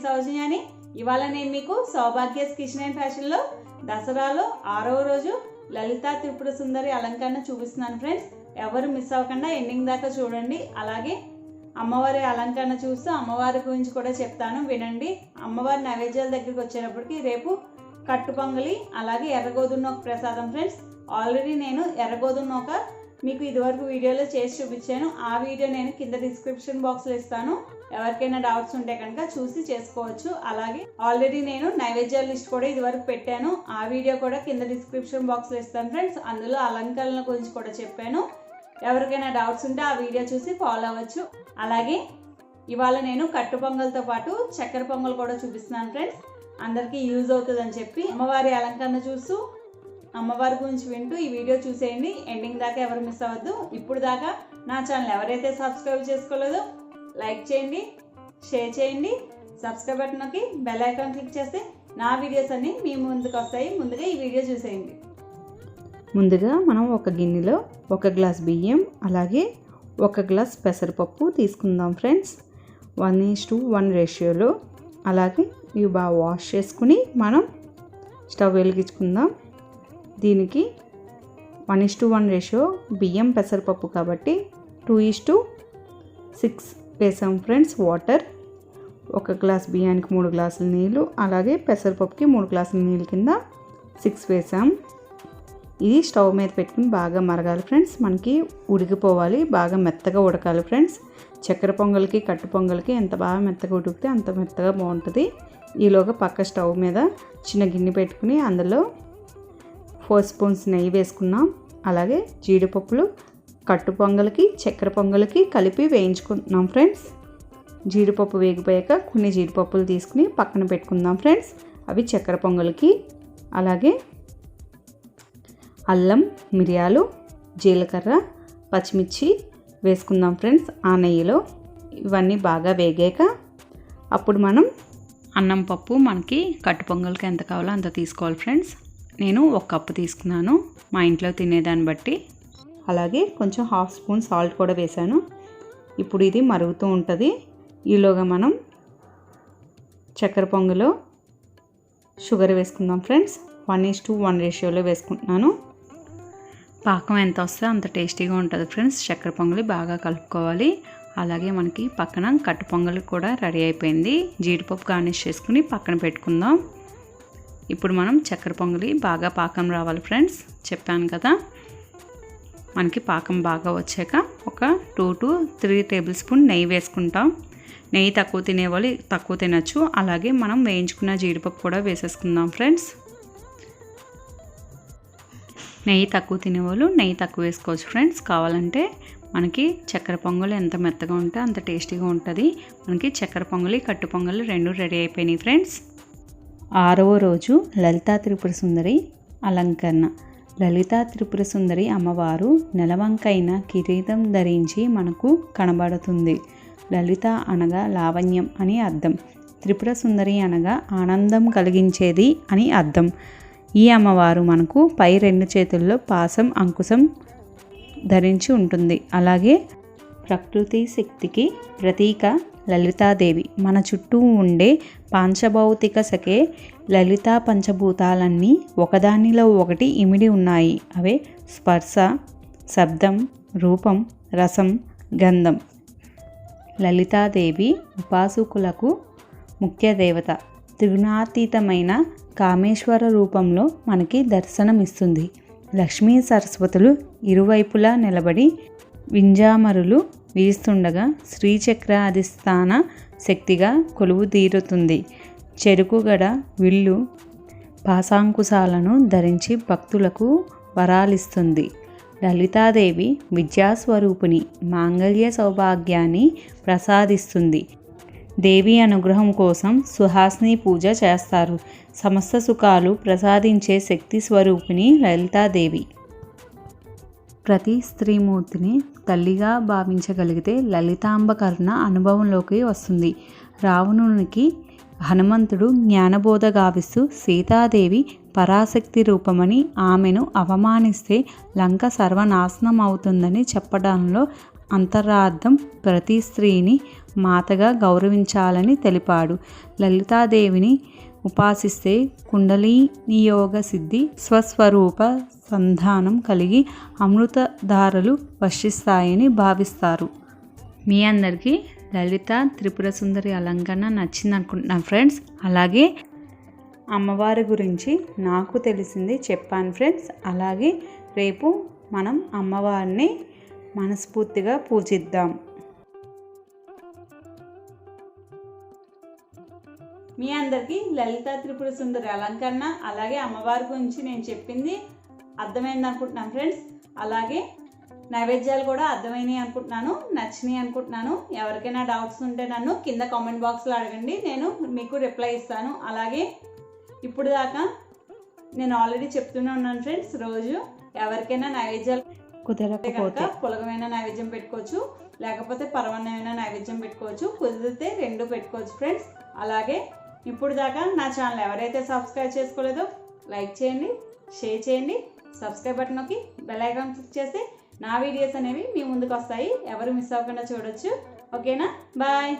Hi నేను సౌజన్యాని ఇవాళ నేను మీకు సౌభాగ్యస్ కిచెన్ అండ్ ఫ్యాషన్లో దసరాలో ఆరవ రోజు లలిత త్రిపుర సుందరి అలంకరణ చూపిస్తున్నాను ఫ్రెండ్స్. ఎవరు మిస్ అవ్వకుండా ఎండింగ్ దాకా చూడండి. అలాగే అమ్మవారి అలంకరణ చూస్తూ అమ్మవారి గురించి కూడా చెప్తాను వినండి. అమ్మవారి నైవేద్యాల దగ్గరికి వచ్చేటప్పటికి రేపు కట్టు పొంగలి అలాగే ఎర్రగోధుమ ఒక ప్రసాదం ఫ్రెండ్స్. ఆల్రెడీ నేను ఎర్రగోధుమ ఒక మీకు ఇదివరకు వీడియోలో చేసి చూపించాను. ఆ వీడియో నేను కింద డిస్క్రిప్షన్ బాక్స్లో ఇస్తాను. ఎవరికైనా డౌట్స్ ఉంటే కనుక చూసి చేసుకోవచ్చు. అలాగే ఆల్రెడీ నేను నైవేద్యాల లిస్ట్ కూడా ఇదివరకు పెట్టాను. ఆ వీడియో కూడా కింద డిస్క్రిప్షన్ బాక్స్లో ఇస్తాను ఫ్రెండ్స్ అందులో అలంకరణల గురించి కూడా చెప్పాను. ఎవరికైనా డౌట్స్ ఉంటే ఆ వీడియో చూసి ఫాలో అవ్వచ్చు. అలాగే ఇవాళ నేను కట్టు పొంగల్తో పాటు చక్కెర పొంగల్ కూడా చూపిస్తున్నాను ఫ్రెండ్స్ అందరికీ యూజ్ అవుతుందని చెప్పి అమ్మవారి అలంకరణ చూస్తూ అమ్మవారి గురించి వింటూ ఈ వీడియో చూసేయండి. ఎండింగ్ దాకా ఎవరు మిస్ అవ్వద్దు. ఇప్పుడు దాకా నా ఛానల్ ఎవరైతే సబ్స్క్రైబ్ చేసుకోలేదో లైక్ చేయండి షేర్ చేయండి సబ్స్క్రైబ్ బటన్కి బెల్ ఐకాన్ క్లిక్ చేస్తే నా వీడియోస్ అన్నీ మీ ముందుకు వస్తాయి. ముందుగా ఈ వీడియో చూసేయండి. ముందుగా మనం ఒక గిన్నెలో ఒక గ్లాస్ బియ్యం అలాగే ఒక గ్లాస్ పెసరపప్పు తీసుకుందాం friends. One is to one రేషియోలో అలాగే ఇవి బాగా వాష్ చేసుకుని మనం స్టవ్ వెలిగించుకుందాం. దీనికి one is to one ratio బియ్యం పెసరపప్పు కాబట్టి టూ ఈస్ టు సిక్స్ వేసాం ఫ్రెండ్స్ వాటర్. ఒక గ్లాస్ బియ్యానికి మూడు గ్లాసుల నీళ్ళు అలాగే పెసరపప్పుకి మూడు గ్లాసుల నీళ్ళు కింద సిక్స్ వేసాం. ఇది స్టవ్ మీద పెట్టుకుని బాగా మరగాలి ఫ్రెండ్స్ మనకి ఉడికిపోవాలి బాగా మెత్తగా ఉడకాలి ఫ్రెండ్స్. చక్కెర పొంగల్కి కట్టు పొంగల్కి ఎంత బాగా మెత్తగా ఉడికితే అంత మెత్తగా బాగుంటుంది. ఈలోగా పక్క స్టవ్ మీద చిన్న గిన్నె పెట్టుకుని అందులో ఫోర్ స్పూన్స్ నెయ్యి వేసుకున్నాం అలాగే జీడిపప్పులు కట్టు పొంగల్కి చక్కెర పొంగల్కి కలిపి వేయించుకుంటున్నాం ఫ్రెండ్స్. జీడిపప్పు వేగిపోయాక కొన్ని జీడిపప్పులు తీసుకుని పక్కన పెట్టుకుందాం ఫ్రెండ్స్. అవి చక్కెర పొంగల్కి అలాగే అల్లం మిరియాలు జీలకర్ర పచ్చిమిర్చి వేసుకుందాం ఫ్రెండ్స్ ఆ నెయ్యిలో. ఇవన్నీ బాగా వేగాక అప్పుడు మనం అన్నం పప్పు మనకి కట్టు పొంగల్కి ఎంత కావాలో అంత తీసుకోవాలి ఫ్రెండ్స్. నేను ఒక కప్పు తీసుకున్నాను. మా ఇంట్లో తినేదాన్ని బట్టి అలాగే కొంచెం హాఫ్ స్పూన్ సాల్ట్ కూడా వేసాను ఇప్పుడు ఇది మరుగుతూ ఉంటుంది. ఈలోగా మనం చక్కెర పొంగులో షుగర్ వేసుకుందాం friends. One is to one రేషియోలో వేసుకుంటున్నాను. పాకం ఎంత వస్తే అంత టేస్టీగా ఉంటుంది ఫ్రెండ్స్. చక్కెర పొంగలి బాగా కలుపుకోవాలి. అలాగే మనకి పక్కన కట్టు పొంగలి కూడా రెడీ అయిపోయింది. జీడిపప్పు గార్నిష్ చేసుకుని పక్కన పెట్టుకుందాం. ఇప్పుడు మనం చక్కెర పొంగలి బాగా పాకం రావాలి ఫ్రెండ్స్. చెప్పాను కదా. మనకి పాకం బాగా వచ్చాక ఒక two to three table spoon నెయ్యి వేసుకుంటాం. నెయ్యి తక్కువ తినేవాళ్ళు తక్కువ తినచ్చు. అలాగే మనం వేయించుకున్న జీడిపప్పు కూడా వేసేసుకుందాం ఫ్రెండ్స్. నెయ్యి తక్కువ తినేవాళ్ళు నెయ్యి తక్కువ వేసుకోవచ్చు ఫ్రెండ్స్. కావాలంటే మనకి చక్కెర పొంగలి ఎంత మెత్తగా ఉంటే అంత టేస్టీగా ఉంటుంది. మనకి చక్కెర పొంగలి కట్టు పొంగలి రెండు రెడీ అయిపోయినాయి ఫ్రెండ్స్. ఆరవ రోజు లలితా త్రిపుర సుందరి అలంకరణ. లలితా త్రిపుర సుందరి అమ్మవారు నెలవంకైన కిరీటం ధరించి మనకు కనబడుతుంది. లలిత అనగా లావణ్యం అని అర్థం. త్రిపుర సుందరి అనగా ఆనందం కలిగించేది అని అర్థం. ఈ అమ్మవారు మనకు పై రెండు చేతుల్లో పాసం అంకుశం ధరించి ఉంటుంది. అలాగే ప్రకృతి శక్తికి ప్రతీక లలితాదేవి. మన చుట్టూ ఉండే పాంచభౌతిక సఖే లలితా పంచభూతాలన్నీ ఒకదానిలో ఒకటి ఇమిడి ఉన్నాయి. అవే స్పర్శ శబ్దం రూపం రసం గంధం. లలితాదేవి ఉపాసకులకు ముఖ్య దేవత త్రిగుణాతీతమైన కామేశ్వర రూపంలో మనకి దర్శనమిస్తుంది. లక్ష్మీ సరస్వతులు ఇరువైపులా నిలబడి వింజామరులు వీస్తుండగా శ్రీచక్ర అధిష్టాన శక్తిగా కొలువు తీరుతుంది. చెరుకుగడ విల్లు పాశాంకుశాలను ధరించి భక్తులకు వరాలిస్తుంది. లలితాదేవి విద్యాస్వరూపిణి మాంగళ్య సౌభాగ్యాన్ని ప్రసాదిస్తుంది. దేవి అనుగ్రహం కోసం సుహాస్ని పూజ చేస్తారు. సమస్త సుఖాలు ప్రసాదించే శక్తి స్వరూపిణి లలితాదేవి. ప్రతి స్త్రీమూర్తిని తల్లిగా భావించగలిగితే లలితాంబ కరుణ అనుభవంలోకి వస్తుంది. రావణునికి హనుమంతుడు జ్ఞానబోధ గావిస్తూ సీతాదేవి పరాశక్తి రూపమని ఆమెను అవమానిస్తే లంక సర్వనాశనం అవుతుందని చెప్పడంలో అంతరార్థం ప్రతి స్త్రీని మాతగా గౌరవించాలని తెలిపాడు. లలితాదేవిని ఉపాసిస్తే కుండలిని యోగ సిద్ధి స్వస్వరూప సంధానం కలిగి అమృతధారలు వర్షిస్తాయని భావిస్తారు. మీ అందరికీ లలిత త్రిపుర సుందరి అలంకరణ నచ్చింది అనుకుంటున్నాను ఫ్రెండ్స్. అలాగే అమ్మవారి గురించి నాకు తెలిసింది చెప్పాను ఫ్రెండ్స్. అలాగే రేపు మనం అమ్మవారిని మనస్ఫూర్తిగా పూజిద్దాం. మీ అందరికీ లలిత త్రిపుర సుందరి అలంకరణ అలాగే అమ్మవారి గురించి నేను చెప్పింది అర్థమైంది అనుకుంటున్నాను ఫ్రెండ్స్. అలాగే నైవేద్యాలు కూడా అర్థమైనాయి అనుకుంటున్నాను నచ్చినాయి అనుకుంటున్నాను. ఎవరికైనా డౌట్స్ ఉంటే నన్ను కింద కామెంట్ బాక్స్లో అడగండి నేను మీకు రిప్లై ఇస్తాను. అలాగే ఇప్పుడు దాకా నేను ఆల్రెడీ చెప్తూనే ఉన్నాను ఫ్రెండ్స్ రోజు ఎవరికైనా నైవేద్యాలు కుదరకపోతే. పులగమైన నైవేద్యం పెట్టుకోవచ్చు లేకపోతే పరవన్నమైన నైవేద్యం పెట్టుకోవచ్చు కుదిరితే రెండు పెట్టుకోవచ్చు ఫ్రెండ్స్. అలాగే ఇప్పుడు దాకా నా ఛానల్ ఎవరైతే సబ్స్క్రైబ్ చేసుకోలేదో లైక్ చేయండి షేర్ చేయండి సబ్స్క్రైబ్ బటన్ నొక్కి బెల్ ఐకాన్ క్లిక్ చేస్తే నా వీడియోస్ అనేవి మీ ముందుకు వస్తాయి. ఎవరు మిస్ అవ్వకుండా చూడొచ్చు. ఓకేనా? బాయ్.